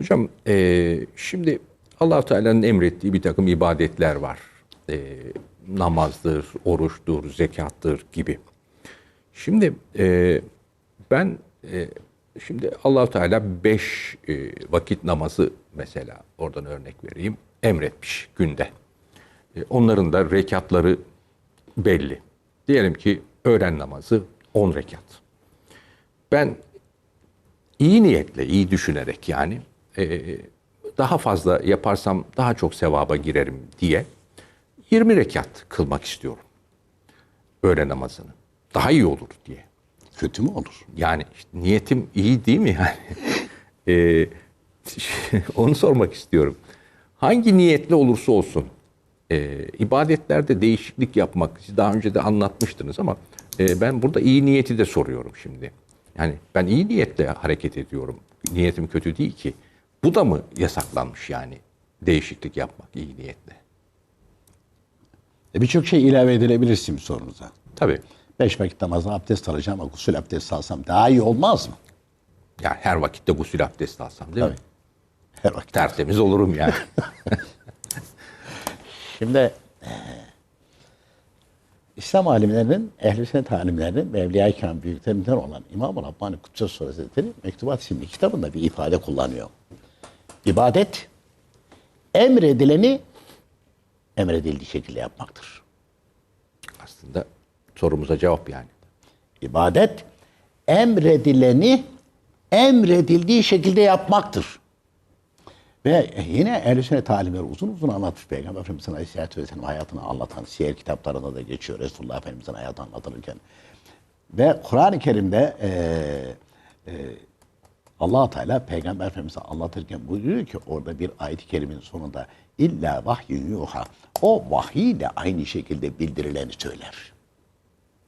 Hocam eee, şimdi allah Teala'nın emrettiği bir takım ibadetler var. Eee, namazdır, oruçtur, zekattır gibi. Şimdi eee, ben eee, şimdi allah Teala beş eee, vakit namazı mesela oradan örnek vereyim emretmiş günde. E, Onların da rekatları belli. Diyelim ki öğlen namazı 10 rekat. Ben iyi niyetle, iyi düşünerek yani e, daha fazla yaparsam daha çok sevaba girerim diye 20 rekat kılmak istiyorum. Öğle namazını. Daha iyi olur diye. Kötü mü olur? Yani işte niyetim iyi değil mi yani? Ee, onu sormak istiyorum. Hangi niyetle olursa olsun e, ibadetlerde değişiklik yapmak, siz daha önce de anlatmıştınız ama e, ben burada iyi niyeti de soruyorum şimdi. Yani ben iyi niyetle hareket ediyorum. Niyetim kötü değil ki. Bu da mı yasaklanmış yani değişiklik yapmak iyi niyetle? E Birçok şey ilave edilebilir sizin sorunuza. Tabii. Beş vakit namazda abdest alacağım ama gusül abdesti alsam daha iyi olmaz mı? Yani her vakitte gusül abdesti alsam değil mi? Tabii. Her vakit. Tertemiz olurum yani. Şimdi eee, İslam alimlerinin, ehl-i sünnet alimlerinin ve Evliya-i büyüklerinden olan İmam-ı Rabbani Kudüs Suresi Hazretleri Mektubat isimli kitabında bir ifade kullanıyor. İbadet, emredileni emredildiği şekilde yapmaktır. Aslında sorumuza cevap yani. İbadet emredileni emredildiği şekilde yapmaktır. Ve yine ehl-i sünnet talimleri uzun uzun anlatmış Peygamber Efendimiz'in Aleyhisselatü Vesselam hayatını anlatan siyer kitaplarında da geçiyor Resulullah Efendimiz'in hayatı anlatılırken. Ve Kur'an-ı Kerim'de eee allah Teala Peygamber Efendimiz'e anlatırken buyuruyor ki orada bir ayet-i kerimin sonunda illa vahyün yuha. O vahiy de aynı şekilde bildirileni söyler.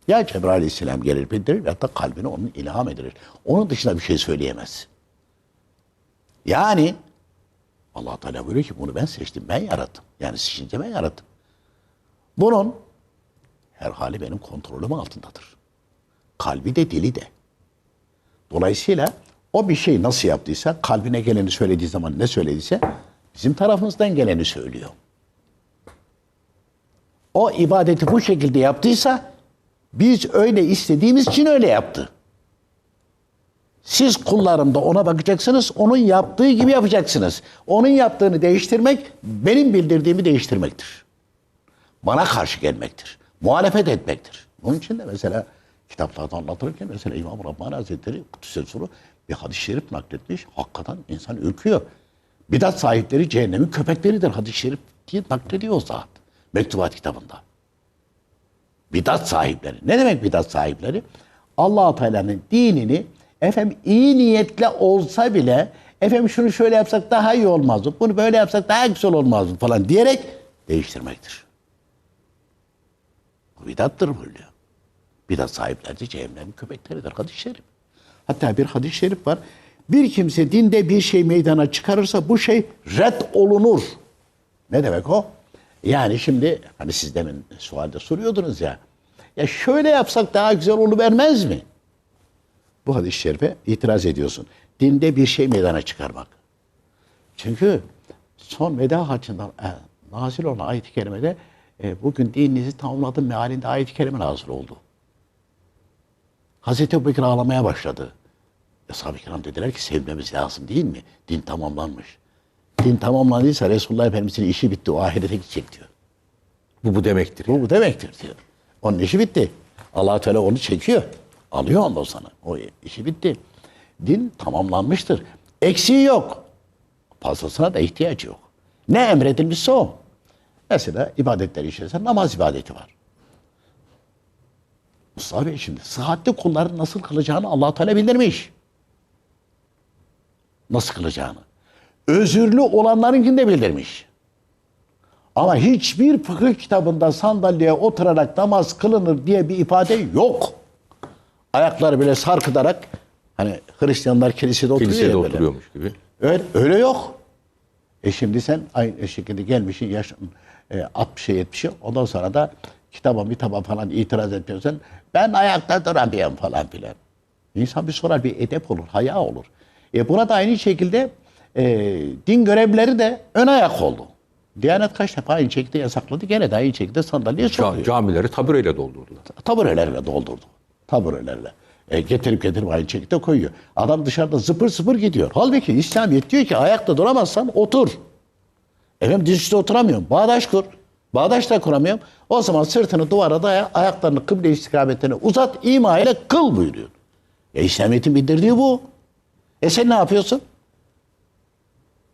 Ya Cebrail Aleyhisselam gelir bildirir ya da kalbine onun ilham edilir. Onun dışında bir şey söyleyemez. Yani allah Teala buyuruyor ki bunu ben seçtim, ben yarattım. Yani seçince ben yarattım. Bunun her hali benim kontrolüm altındadır. Kalbi de dili de. Dolayısıyla o bir şey nasıl yaptıysa kalbine geleni söylediği zaman ne söylediyse bizim tarafımızdan geleni söylüyor. O ibadeti bu şekilde yaptıysa biz öyle istediğimiz için öyle yaptı. Siz kullarım da ona bakacaksınız, onun yaptığı gibi yapacaksınız. Onun yaptığını değiştirmek, benim bildirdiğimi değiştirmektir. Bana karşı gelmektir. Muhalefet etmektir. Bunun için de mesela kitaplarda anlatılırken mesela İmam Rabbani Hazretleri Kudüs'e soru bir hadis-i şerif nakletmiş. Hakikaten insan ürküyor. Bidat sahipleri cehennemin köpekleridir hadis-i şerif diye naklediyor o zat. Mektubat kitabında. Bidat sahipleri. Ne demek bidat sahipleri? allah Teala'nın dinini efendim iyi niyetle olsa bile efendim şunu şöyle yapsak daha iyi olmaz mı? Bunu böyle yapsak daha güzel olmaz mı? falan diyerek değiştirmektir. Bu bidattır buyuruyor. Bidat sahipleri de cehennemin köpekleridir. Hadis-i şerif. Hatta bir hadis-i şerif var. Bir kimse dinde bir şey meydana çıkarırsa bu şey red olunur. Ne demek o? Yani şimdi hani siz demin sualde soruyordunuz ya. Ya şöyle yapsak daha güzel oluvermez mi? Bu hadis-i şerife itiraz ediyorsun. Dinde bir şey meydana çıkarmak. Çünkü son veda haccından e, nazil olan ayet-i kerimede e, bugün dininizi tamamladım mealinde ayet-i kerime nazil oldu. Hazreti Ebubekir ağlamaya başladı. Ashab-ı kiram dediler ki sevmemiz lazım değil mi? Din tamamlanmış. Din tamamlandıysa Resulullah Efendimiz'in işi bitti. O ahirete gidecek diyor. Bu bu demektir. Bu, bu demektir diyor. Onun işi bitti. allah Teala onu çekiyor. Alıyor ondan sonra. O işi bitti. Din tamamlanmıştır. Eksiği yok. Fazlasına da ihtiyacı yok. Ne emredilmişse o. Mesela ibadetler içerisinde namaz ibadeti var. Mustafa Bey şimdi sıhhatli kulların nasıl kılacağını allah Teala bildirmiş. nasıl kılacağını. Özürlü olanlarınkini de bildirmiş. Ama hiçbir fıkıh kitabında sandalyeye oturarak namaz kılınır diye bir ifade yok. Ayakları böyle sarkıtarak hani Hristiyanlar kilisede oturuyor Kilisede böyle. oturuyormuş gibi. Öyle, öyle yok. E şimdi sen aynı şekilde gelmişsin yaşın e, 60'a 70'e ondan sonra da kitaba mitaba falan itiraz etmiyorsan ben ayakta duramıyorum falan filan. İnsan bir sorar bir edep olur, haya olur. E buna da aynı şekilde e, din görevlileri de ön ayak oldu. Diyanet kaç defa aynı şekilde yasakladı. Gene de aynı şekilde sandalyeye sokuyor. camileri tabureyle doldurdular. Taburelerle doldurdu. Taburelerle. E, getirip getirip aynı şekilde koyuyor. Adam dışarıda zıpır zıpır gidiyor. Halbuki İslamiyet diyor ki ayakta duramazsan otur. Efendim diz üstü oturamıyorum. Bağdaş kur. Bağdaş da kuramıyorum. O zaman sırtını duvara daya, ayaklarını kıble istikametine uzat, ima ile kıl buyuruyor. E İslamiyet'in bildirdiği bu. E sen ne yapıyorsun?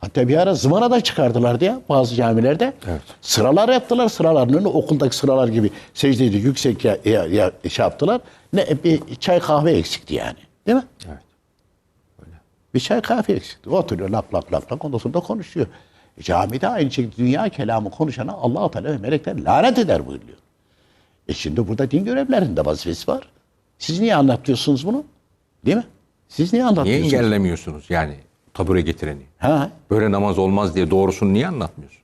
Hatta bir ara zımana da çıkardılar diye bazı camilerde. Evet. Sıralar yaptılar. Sıraların önüne okuldaki sıralar gibi secdeyi de yüksek ya, ya, ya- şey yaptılar. Ne bir çay kahve eksikti yani. Değil mi? Evet. Bir çay kahve eksikti. Oturuyor lap lap lap lap ondan sonra da konuşuyor. E, camide aynı şekilde dünya kelamı konuşana allah Teala ve melekler lanet eder buyuruyor. E şimdi burada din görevlerinde vazifesi var. Siz niye anlatıyorsunuz bunu? Değil mi? Siz niye Niye anlatıyorsunuz? engellemiyorsunuz yani tabure getireni? Ha? Böyle namaz olmaz diye doğrusunu niye anlatmıyorsun?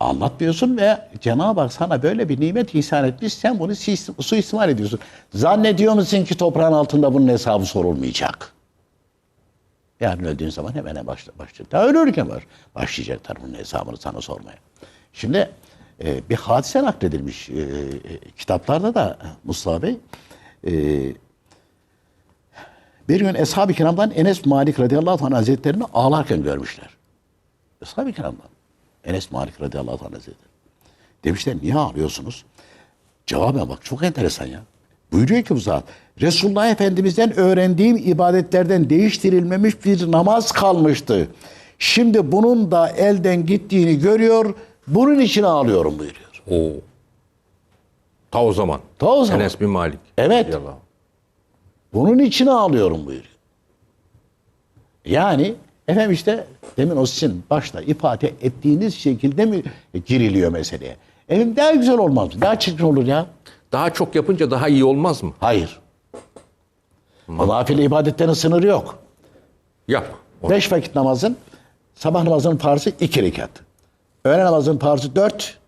Anlatmıyorsun ve Cenab-ı Hak sana böyle bir nimet ihsan etmiş. Sen bunu suist- suistimal ediyorsun. Zannediyor musun ki toprağın altında bunun hesabı sorulmayacak? Yarın öldüğün zaman hemen başla, başlayacak. Daha ölürken var. Başlayacaklar bunun hesabını sana sormaya. Şimdi e, bir hadise nakledilmiş e, e, kitaplarda da Mustafa Bey. E, bir gün Eshab-ı Kiram'dan Enes Malik radıyallahu anh hazretlerini ağlarken görmüşler. Eshab-ı Kiram'dan. Enes Malik radıyallahu anh hazretleri. Demişler niye ağlıyorsunuz? Cevaben bak çok enteresan ya. Buyuruyor ki bu zat. Resulullah Efendimiz'den öğrendiğim ibadetlerden değiştirilmemiş bir namaz kalmıştı. Şimdi bunun da elden gittiğini görüyor. Bunun için ağlıyorum buyuruyor. Oo. Ta o zaman. Ta o zaman. Enes bin Malik. Evet. Anh. Bunun için ağlıyorum buyuruyor. Yani efendim işte demin o sizin başta ifade ettiğiniz şekilde mi giriliyor meseleye? Efendim daha güzel olmaz mı? Daha çirkin olur ya. Daha çok yapınca daha iyi olmaz mı? Hayır. Nafile ibadetlerin sınırı yok. Yap. O- Beş vakit namazın, sabah namazının farzı iki rekat. Öğle namazının farzı dört,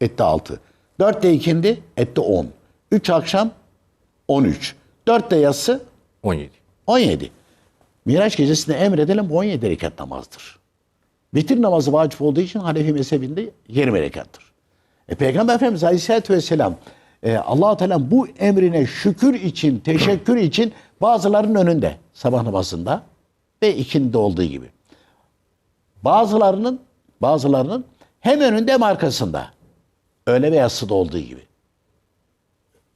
etti altı. Dört de ikindi, etti on. Üç akşam, on üç. Dört de yatsı, 17. 17. Miraç gecesinde emredilen bu 17 rekat namazdır. Vitir namazı vacip olduğu için Hanefi mezhebinde 20 rekattır. E, Peygamber Efendimiz Aleyhisselatü Vesselam e, allah Teala bu emrine şükür için, teşekkür için bazılarının önünde sabah namazında ve ikindi olduğu gibi. Bazılarının bazılarının hem önünde hem arkasında. Öğle ve yatsıda olduğu gibi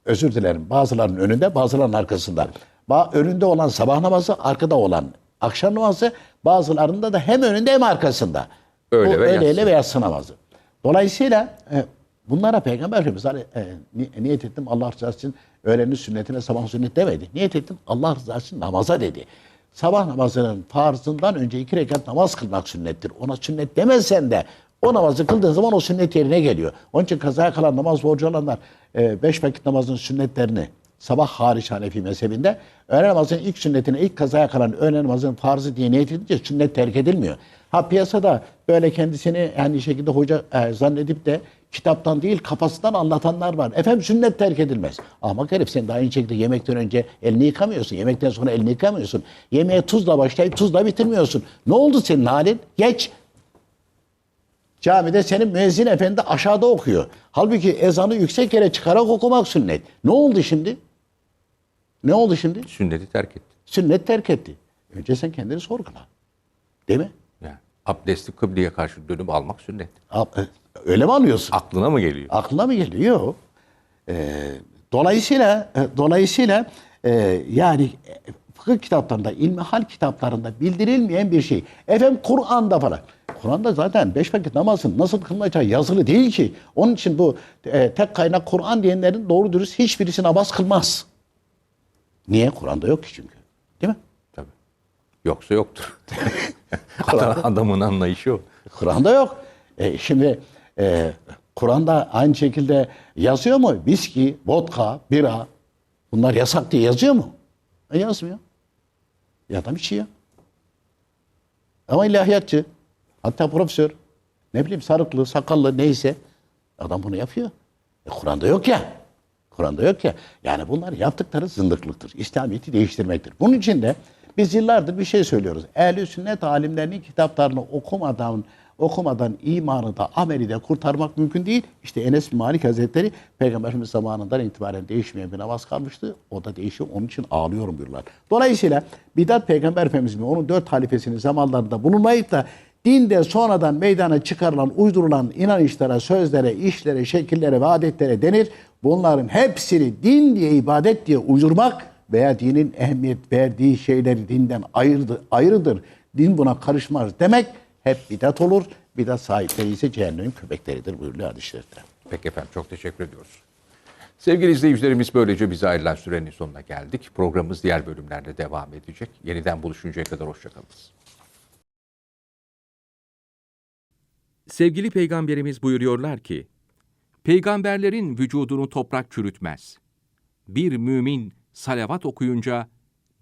özür dilerim bazılarının önünde bazılarının arkasında. Ba önünde olan sabah namazı, arkada olan akşam namazı, bazılarında da hem önünde hem arkasında. Öğle Bu ve yatsı. ve yatsı namazı. Dolayısıyla e, bunlara Peygamber Efendimiz hani, e, ni- niyet ettim Allah rızası için öğlenin sünnetine sabah sünnet demedi. Niyet ettim Allah rızası için namaza dedi. Sabah namazının farzından önce iki rekat namaz kılmak sünnettir. Ona sünnet demezsen de o namazı kıldığın zaman o sünnet yerine geliyor. Onun için kazaya kalan namaz borcu olanlar e, beş vakit namazın sünnetlerini sabah hariç Hanefi mezhebinde öğle namazının ilk sünnetine ilk kazaya kalan öğle namazının farzı diye niyet edince sünnet terk edilmiyor. Ha piyasada böyle kendisini yani şekilde hoca e, zannedip de kitaptan değil kafasından anlatanlar var. Efendim sünnet terk edilmez. Ama garip sen daha aynı şekilde yemekten önce elini yıkamıyorsun. Yemekten sonra elini yıkamıyorsun. Yemeğe tuzla başlayıp tuzla bitirmiyorsun. Ne oldu senin halin? Geç. Camide senin müezzin efendi aşağıda okuyor. Halbuki ezanı yüksek yere çıkarak okumak sünnet. Ne oldu şimdi? Ne oldu şimdi? Sünneti terk etti. Sünnet terk etti. Önce sen kendini sorgula. Değil mi? Yani abdesti kıbleye karşı dönüp almak sünnet. E, Öyle mi anlıyorsun? Aklına mı geliyor? Aklına mı geliyor? Yok. Ee, dolayısıyla e, dolayısıyla e, yani e, fıkıh kitaplarında, ilmihal kitaplarında bildirilmeyen bir şey. Efendim Kur'an'da falan. Kur'an'da zaten beş vakit namazın nasıl kılınacağı yazılı değil ki. Onun için bu e, tek kaynak Kur'an diyenlerin doğru dürüst hiçbirisi namaz kılmaz. Niye? Kur'an'da yok ki çünkü. Değil mi? Tabii. Yoksa yoktur. Adam- Adamın anlayışı o. Kur'an'da yok. E, şimdi e, Kur'an'da aynı şekilde yazıyor mu? Viski, vodka, bira bunlar yasak diye yazıyor mu? E, yazmıyor. Ya adam içiyor. Ama ilahiyatçı, hatta profesör, ne bileyim sarıklı, sakallı neyse adam bunu yapıyor. E, Kur'an'da yok ya. Kur'an'da yok ya. Yani bunlar yaptıkları zındıklıktır. İslamiyet'i değiştirmektir. Bunun için de biz yıllardır bir şey söylüyoruz. Ehl-i sünnet alimlerinin kitaplarını okumadan okumadan imanı da ameli de kurtarmak mümkün değil. İşte Enes Malik Hazretleri Peygamber Efendimiz zamanından itibaren değişmeyen bir namaz kalmıştı. O da değişiyor. Onun için ağlıyorum diyorlar. Dolayısıyla bidat Peygamber Efendimiz'in ve onun dört halifesinin zamanlarında bulunmayıp da dinde sonradan meydana çıkarılan, uydurulan inanışlara, sözlere, işlere, şekillere ve adetlere denir. Bunların hepsini din diye, ibadet diye uydurmak veya dinin ehemmiyet verdiği şeyleri dinden ayrıdır, ayrıdır. Din buna karışmaz demek hep bidat olur. Bidat sahipleri ise cehennemin köpekleridir buyuruyor şerifte. Peki efendim çok teşekkür ediyoruz. Sevgili izleyicilerimiz böylece bize ayrılan sürenin sonuna geldik. Programımız diğer bölümlerde devam edecek. Yeniden buluşuncaya kadar hoşçakalınız. Sevgili peygamberimiz buyuruyorlar ki, Peygamberlerin vücudunu toprak çürütmez. Bir mümin salavat okuyunca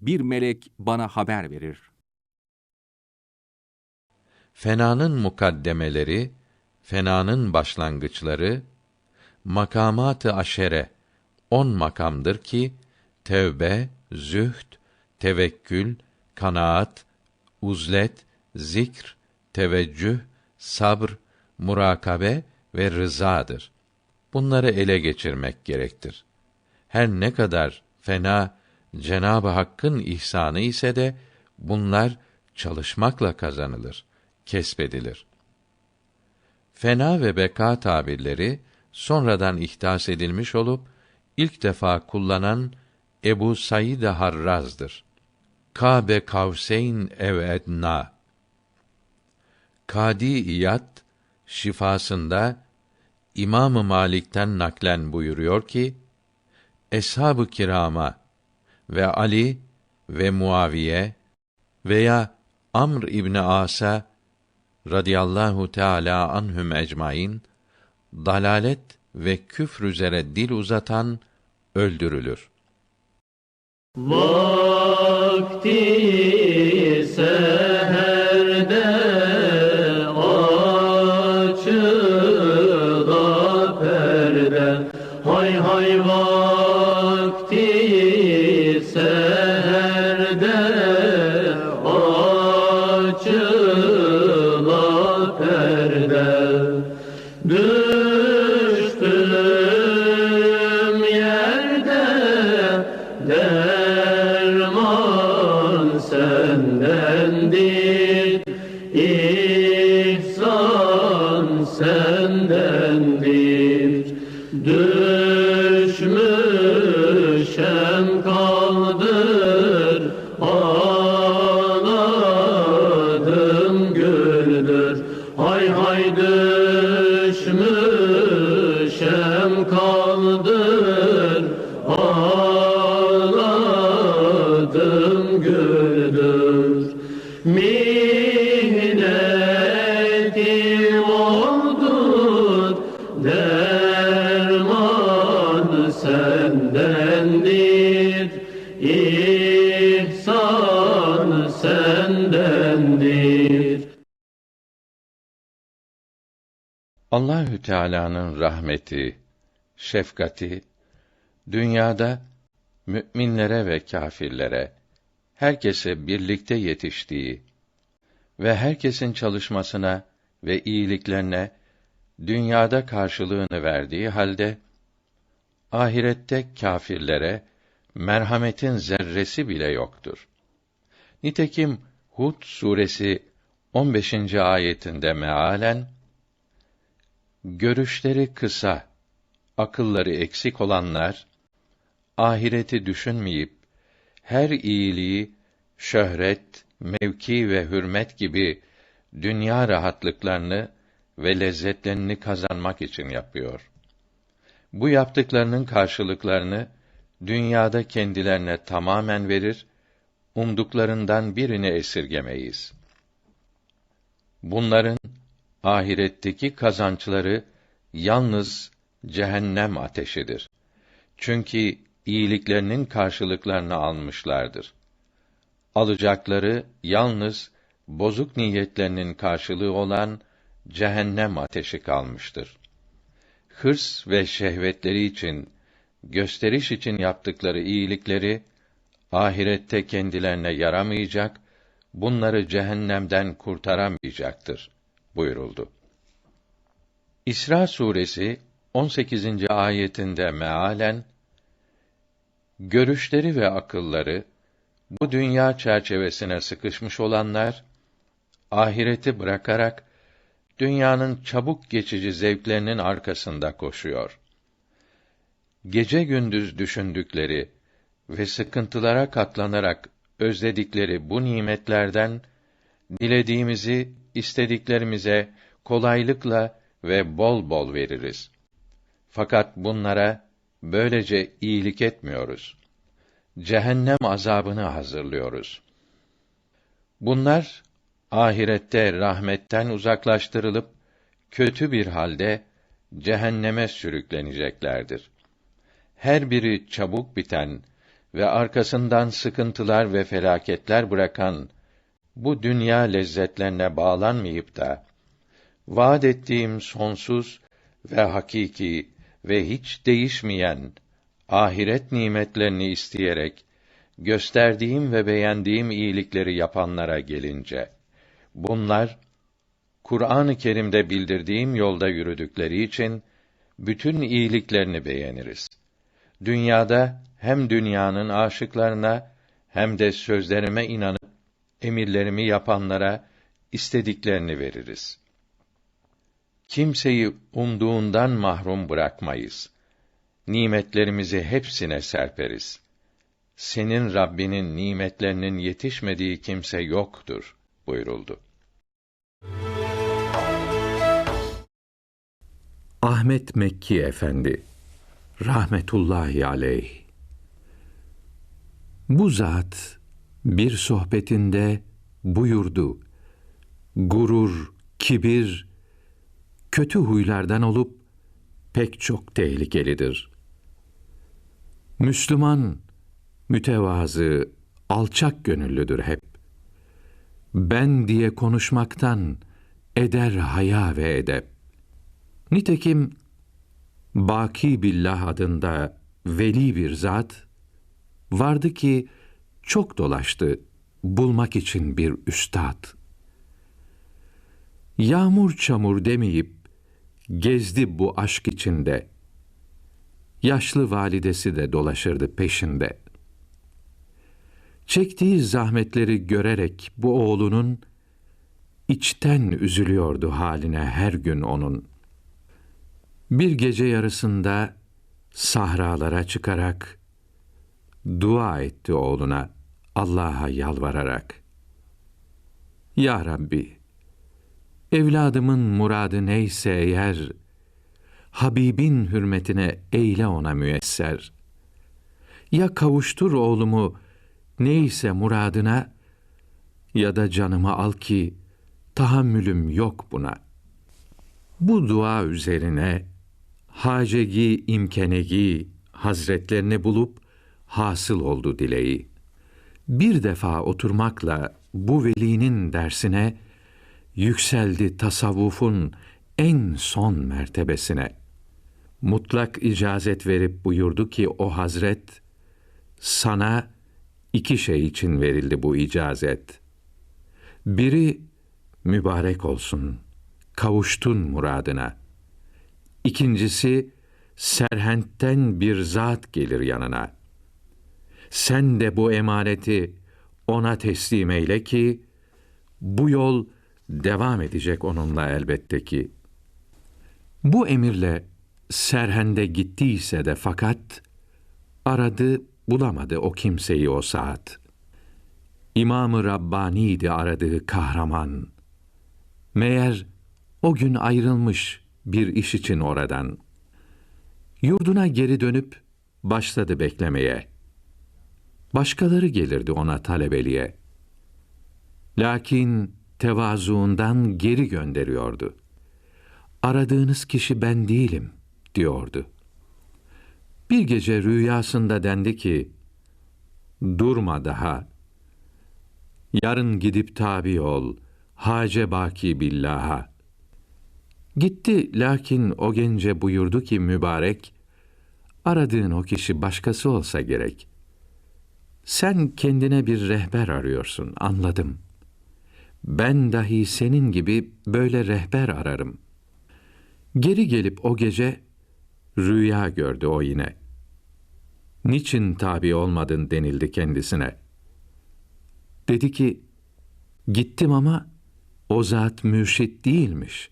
bir melek bana haber verir. Fenanın mukaddemeleri, fenanın başlangıçları, makamat-ı aşere, on makamdır ki, tevbe, zühd, tevekkül, kanaat, uzlet, zikr, teveccüh, sabr, murakabe ve rızadır. Bunları ele geçirmek gerektir. Her ne kadar fena Cenab-ı Hakk'ın ihsanı ise de bunlar çalışmakla kazanılır, kesbedilir. Fena ve beka tabirleri sonradan ihdas edilmiş olup ilk defa kullanan Ebu Said Harraz'dır. Kabe kavseyn ev edna. Kadi İyad şifasında İmam Malik'ten naklen buyuruyor ki Eshab-ı kirama ve Ali ve Muaviye veya Amr İbni As'a radıyallahu teala anhum ecmaîn dalalet ve küfr üzere dil uzatan öldürülür. Vakti seherde sendendir İhsan sendendir sendendir Allahü Teala'nın rahmeti, şefkati dünyada müminlere ve kâfirlere herkese birlikte yetiştiği ve herkesin çalışmasına ve iyiliklerine dünyada karşılığını verdiği halde ahirette kâfirlere merhametin zerresi bile yoktur. Nitekim Hud suresi 15. ayetinde mealen görüşleri kısa, akılları eksik olanlar ahireti düşünmeyip her iyiliği şöhret, mevki ve hürmet gibi dünya rahatlıklarını ve lezzetlerini kazanmak için yapıyor. Bu yaptıklarının karşılıklarını dünyada kendilerine tamamen verir, umduklarından birini esirgemeyiz. Bunların ahiretteki kazançları yalnız cehennem ateşidir. Çünkü iyiliklerinin karşılıklarını almışlardır. Alacakları yalnız bozuk niyetlerinin karşılığı olan cehennem ateşi kalmıştır. Hırs ve şehvetleri için, gösteriş için yaptıkları iyilikleri ahirette kendilerine yaramayacak, bunları cehennemden kurtaramayacaktır buyuruldu. İsra suresi 18. ayetinde mealen görüşleri ve akılları bu dünya çerçevesine sıkışmış olanlar ahireti bırakarak dünyanın çabuk geçici zevklerinin arkasında koşuyor. Gece gündüz düşündükleri ve sıkıntılara katlanarak özledikleri bu nimetlerden dilediğimizi istediklerimize kolaylıkla ve bol bol veririz. Fakat bunlara böylece iyilik etmiyoruz. Cehennem azabını hazırlıyoruz. Bunlar ahirette rahmetten uzaklaştırılıp kötü bir halde cehenneme sürükleneceklerdir. Her biri çabuk biten ve arkasından sıkıntılar ve felaketler bırakan bu dünya lezzetlerine bağlanmayıp da vaad ettiğim sonsuz ve hakiki ve hiç değişmeyen ahiret nimetlerini isteyerek gösterdiğim ve beğendiğim iyilikleri yapanlara gelince bunlar Kur'an-ı Kerim'de bildirdiğim yolda yürüdükleri için bütün iyiliklerini beğeniriz. Dünyada hem dünyanın aşıklarına hem de sözlerime inanıp emirlerimi yapanlara istediklerini veririz. Kimseyi umduğundan mahrum bırakmayız. Nimetlerimizi hepsine serperiz. Senin Rabbinin nimetlerinin yetişmediği kimse yoktur buyuruldu. Ahmet Mekki Efendi rahmetullahi aleyh Bu zat bir sohbetinde buyurdu. Gurur, kibir kötü huylardan olup pek çok tehlikelidir. Müslüman mütevazı, alçak gönüllüdür hep. Ben diye konuşmaktan eder haya ve edep. Nitekim Baki Billah adında veli bir zat vardı ki çok dolaştı bulmak için bir üstad. Yağmur çamur demeyip gezdi bu aşk içinde. Yaşlı validesi de dolaşırdı peşinde. Çektiği zahmetleri görerek bu oğlunun içten üzülüyordu haline her gün onun. Bir gece yarısında sahralara çıkarak dua etti oğluna Allah'a yalvararak. Ya Rabbi, evladımın muradı neyse eğer, Habibin hürmetine eyle ona müyesser. Ya kavuştur oğlumu neyse muradına, ya da canımı al ki tahammülüm yok buna. Bu dua üzerine Hacegi İmkenegi Hazretlerini bulup hasıl oldu dileği. Bir defa oturmakla bu velinin dersine yükseldi tasavvufun en son mertebesine. Mutlak icazet verip buyurdu ki o hazret sana iki şey için verildi bu icazet. Biri mübarek olsun, kavuştun muradına. İkincisi, serhentten bir zat gelir yanına. Sen de bu emaneti ona teslim eyle ki, bu yol devam edecek onunla elbette ki. Bu emirle serhende gittiyse de fakat, aradı bulamadı o kimseyi o saat. İmam-ı Rabbani'ydi aradığı kahraman. Meğer o gün ayrılmış bir iş için oradan. Yurduna geri dönüp başladı beklemeye. Başkaları gelirdi ona talebeliğe. Lakin tevazuundan geri gönderiyordu. Aradığınız kişi ben değilim, diyordu. Bir gece rüyasında dendi ki, Durma daha. Yarın gidip tabi ol, hace baki billaha. Gitti lakin o gence buyurdu ki mübarek, aradığın o kişi başkası olsa gerek. Sen kendine bir rehber arıyorsun, anladım. Ben dahi senin gibi böyle rehber ararım. Geri gelip o gece rüya gördü o yine. Niçin tabi olmadın denildi kendisine. Dedi ki, gittim ama o zat mürşit değilmiş.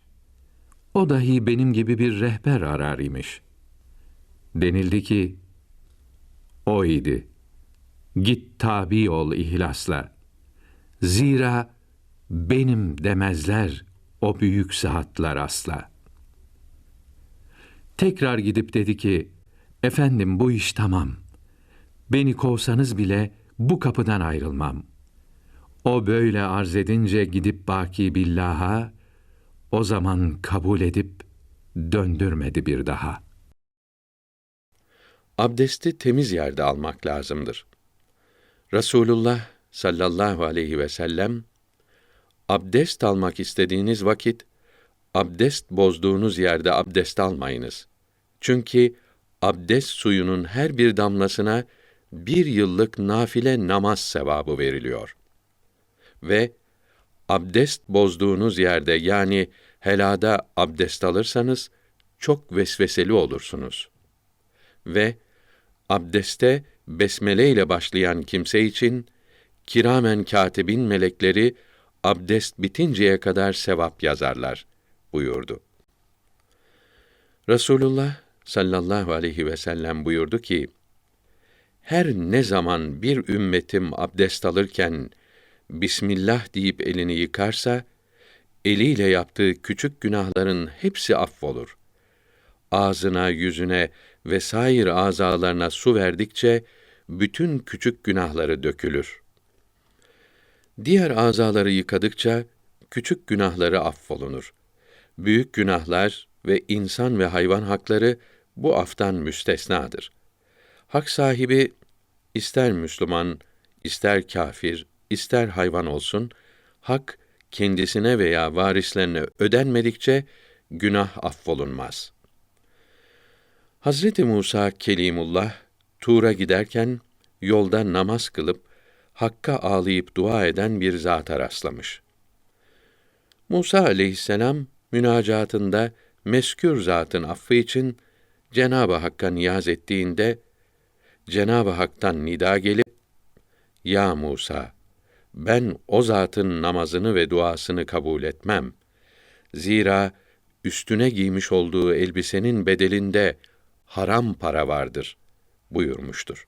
O dahi benim gibi bir rehber arar imiş. Denildi ki, o idi. Git tabi ol ihlasla. Zira benim demezler o büyük saatler asla. Tekrar gidip dedi ki, efendim bu iş tamam. Beni kovsanız bile bu kapıdan ayrılmam. O böyle arz edince gidip baki billaha, o zaman kabul edip döndürmedi bir daha. Abdesti temiz yerde almak lazımdır. Resulullah sallallahu aleyhi ve sellem abdest almak istediğiniz vakit abdest bozduğunuz yerde abdest almayınız. Çünkü abdest suyunun her bir damlasına bir yıllık nafile namaz sevabı veriliyor. Ve abdest bozduğunuz yerde yani helada abdest alırsanız çok vesveseli olursunuz. Ve abdeste besmele ile başlayan kimse için kiramen katibin melekleri abdest bitinceye kadar sevap yazarlar buyurdu. Resulullah sallallahu aleyhi ve sellem buyurdu ki: Her ne zaman bir ümmetim abdest alırken Bismillah deyip elini yıkarsa, eliyle yaptığı küçük günahların hepsi affolur. Ağzına, yüzüne ve sair azalarına su verdikçe bütün küçük günahları dökülür. Diğer azaları yıkadıkça küçük günahları affolunur. Büyük günahlar ve insan ve hayvan hakları bu aftan müstesnadır. Hak sahibi ister Müslüman, ister kafir, ister hayvan olsun, hak kendisine veya varislerine ödenmedikçe günah affolunmaz. Hazreti Musa Kelimullah Tur'a giderken yolda namaz kılıp Hakk'a ağlayıp dua eden bir zata rastlamış. Musa aleyhisselam münacatında meskür zatın affı için Cenab-ı Hakk'a niyaz ettiğinde Cenab-ı Hak'tan nida gelip Ya Musa ben o zatın namazını ve duasını kabul etmem. Zira üstüne giymiş olduğu elbisenin bedelinde haram para vardır buyurmuştur.